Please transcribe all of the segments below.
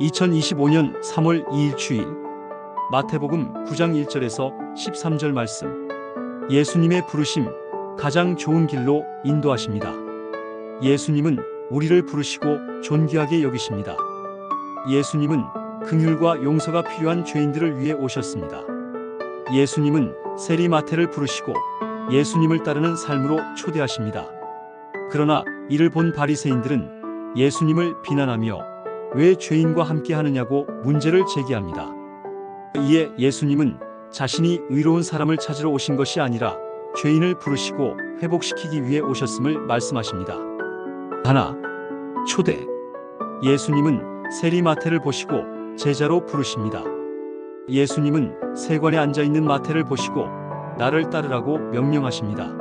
2025년 3월 2일 주일 마태복음 9장 1절에서 13절 말씀 예수님의 부르심 가장 좋은 길로 인도하십니다. 예수님은 우리를 부르시고 존귀하게 여기십니다. 예수님은 긍휼과 용서가 필요한 죄인들을 위해 오셨습니다. 예수님은 세리마태를 부르시고 예수님을 따르는 삶으로 초대하십니다. 그러나 이를 본 바리새인들은 예수님을 비난하며 왜 죄인과 함께 하느냐고 문제를 제기합니다. 이에 예수님은 자신이 의로운 사람을 찾으러 오신 것이 아니라 죄인을 부르시고 회복시키기 위해 오셨음을 말씀하십니다. 하나, 초대. 예수님은 세리 마태를 보시고 제자로 부르십니다. 예수님은 세관에 앉아 있는 마태를 보시고 나를 따르라고 명령하십니다.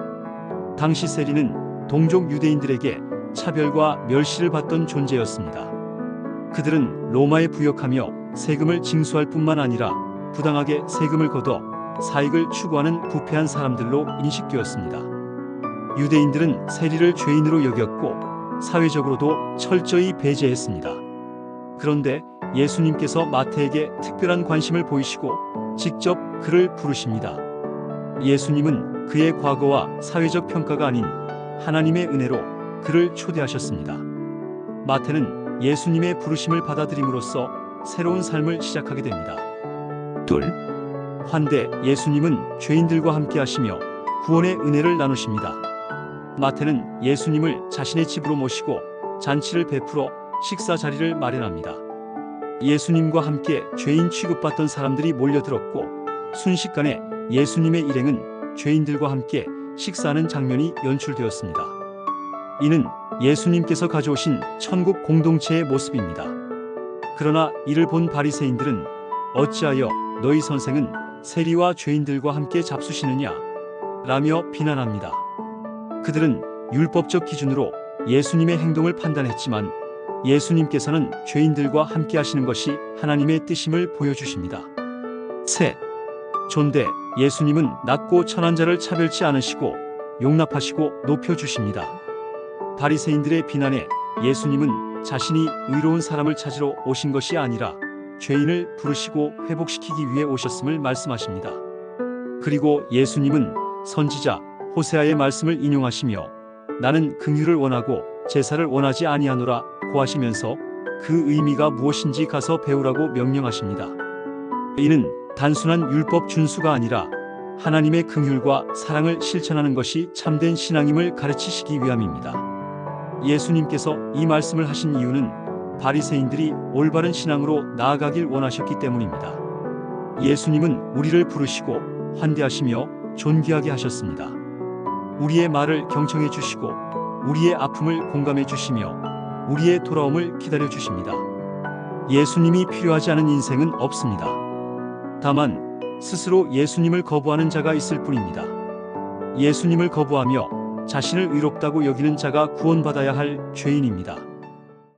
당시 세리는 동족 유대인들에게 차별과 멸시를 받던 존재였습니다. 그들은 로마에 부역하며 세금을 징수할 뿐만 아니라 부당하게 세금을 걷어 사익을 추구하는 부패한 사람들로 인식되었습니다. 유대인들은 세리를 죄인으로 여겼고 사회적으로도 철저히 배제했습니다. 그런데 예수님께서 마태에게 특별한 관심을 보이시고 직접 그를 부르십니다. 예수님은 그의 과거와 사회적 평가가 아닌 하나님의 은혜로 그를 초대하셨습니다. 마태는 예수님의 부르심을 받아들임으로써 새로운 삶을 시작하게 됩니다. 둘. 환대 예수님은 죄인들과 함께 하시며 구원의 은혜를 나누십니다. 마태는 예수님을 자신의 집으로 모시고 잔치를 베풀어 식사 자리를 마련합니다. 예수님과 함께 죄인 취급받던 사람들이 몰려들었고 순식간에 예수님의 일행은 죄인들과 함께 식사하는 장면이 연출되었습니다. 이는 예수님께서 가져오신 천국 공동체의 모습입니다. 그러나 이를 본 바리새인들은 어찌하여 너희 선생은 세리와 죄인들과 함께 잡수시느냐 라며 비난합니다. 그들은 율법적 기준으로 예수님의 행동을 판단했지만 예수님께서는 죄인들과 함께 하시는 것이 하나님의 뜻임을 보여주십니다. 셋. 존대 예수님은 낮고 천한 자를 차별치 않으시고 용납하시고 높여주십니다. 바리새인들의 비난에 예수님은 자신이 의로운 사람을 찾으러 오신 것이 아니라 죄인을 부르시고 회복시키기 위해 오셨음을 말씀하십니다. 그리고 예수님은 선지자 호세아의 말씀을 인용하시며 나는 긍휼을 원하고 제사를 원하지 아니하노라 고하시면서 그 의미가 무엇인지 가서 배우라고 명령하십니다. 이는 단순한 율법 준수가 아니라 하나님의 긍휼과 사랑을 실천하는 것이 참된 신앙임을 가르치시기 위함입니다. 예수님께서 이 말씀을 하신 이유는 바리새인들이 올바른 신앙으로 나아가길 원하셨기 때문입니다. 예수님은 우리를 부르시고 환대하시며 존귀하게 하셨습니다. 우리의 말을 경청해 주시고 우리의 아픔을 공감해 주시며 우리의 돌아옴을 기다려 주십니다. 예수님이 필요하지 않은 인생은 없습니다. 다만 스스로 예수님을 거부하는 자가 있을 뿐입니다. 예수님을 거부하며 자신을 의롭다고 여기는 자가 구원받아야 할 죄인입니다.